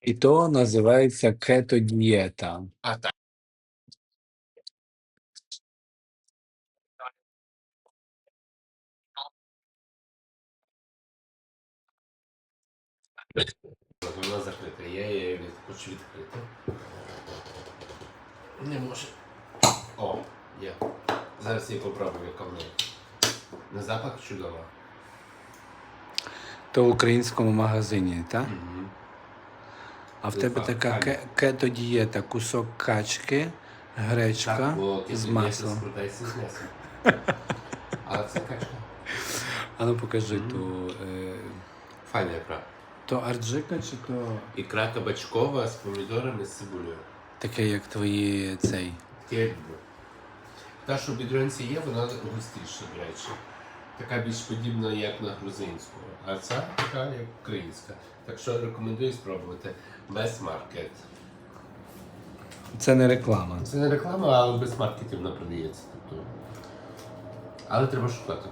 І то називається кетодієта. А так. Вона закрита. Я її від- хочу відкрити. Не може. О, є. Зараз я попробую, яка в неї. На запах чудова. То в українському магазині, так? Угу. А в тебе така ке- кетодієта, кусок качки, гречка з маслом. З м'ясом. Але це качка. А ну покажи ту. Е, Файна ікра. то арджика чи то Ікра кабачкова з помідорами з цибулею. таке, як твої цей. Таке я люблю. Та, що в бідронці є, вона густіша, до речі. Така більш подібна, як на грузинську. А ця така, як українська. Так що рекомендую спробувати без маркет. Це не реклама. Це не реклама, але без маркетів вона продається. Тобто. Але треба шукати.